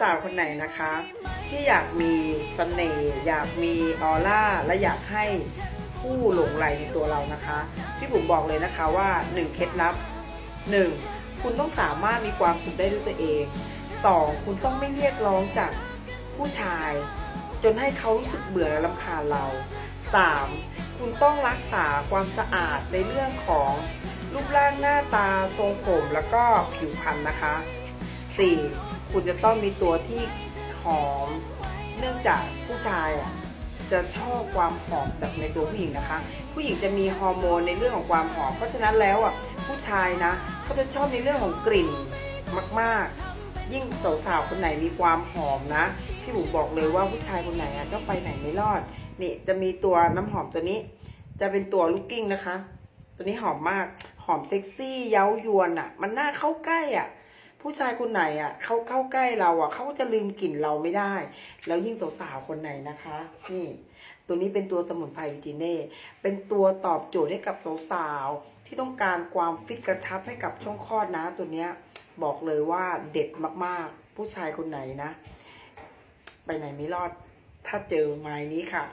สาวคนไหนนะคะ ที่อยากมีเสน่ห์อยากมีออร่าและอยากให้ผู้หลงไหลในตัวเรานะคะ พี่บุ๋มบอกเลยนะคะว่าหนึ่งเคล็ดลับหนึ่งคุณต้องสามารถมีความสุขได้ด้วยตัวเองสองคุณต้องไม่เรียกร้องจากผู้ชาย จนให้เขารู้สึกเบื่อและรำคาญเราสามคุณต้องรักษาความสะอาดในเรื่องของรูปร่างหน้าตาทรงผมแล้วก็ผิวพรรณนะคะ 4. คุณจะต้องมีตัวที่หอม เนื่องจากผู้ชายอะจะชอบความหอมจากในตัวผู้หญิงนะคะ ผู้หญิงจะมีฮอร์โมนในเรื่องของความหอม เพราะฉะนั้นแล้วอะผู้ชายนะเขาจะชอบในเรื่องของกลิ่นมาก ๆ ยิ่งสาวๆคนไหนมีความหอมนะพี่บุ๋มบอกเลยว่าผู้ชายคนไหนอะก็ไปไหนไม่รอดนี่จะมีตัวน้ำหอมตัวนี้ จะเป็นตัวลูกกิ้งนะคะ ตัวนี้หอมมากหอมเซ็กซี่เย้ายวนอะ มันน่าเข้าใกล้อะ ผู้ชายคนไหนอะเขาเข้าใกล้เราอะเขาจะลืมกลิ่นเราไม่ได้ แล้วยิ่งสาวๆคนไหนนะคะ นี่ ตัวนี้เป็นตัวสมุนไพรวิจิเน่ เป็นตัวตอบโจทย์ให้กับสาวๆที่ต้องการความฟิตกระชับให้กับช่องคลอดนะ ตัวเนี้ยบอกเลยว่าเด็ดมากๆ ผู้ชายคนไหนนะ ไปไหนไม่รอด ถ้าเจอไม้นี้ค่ะ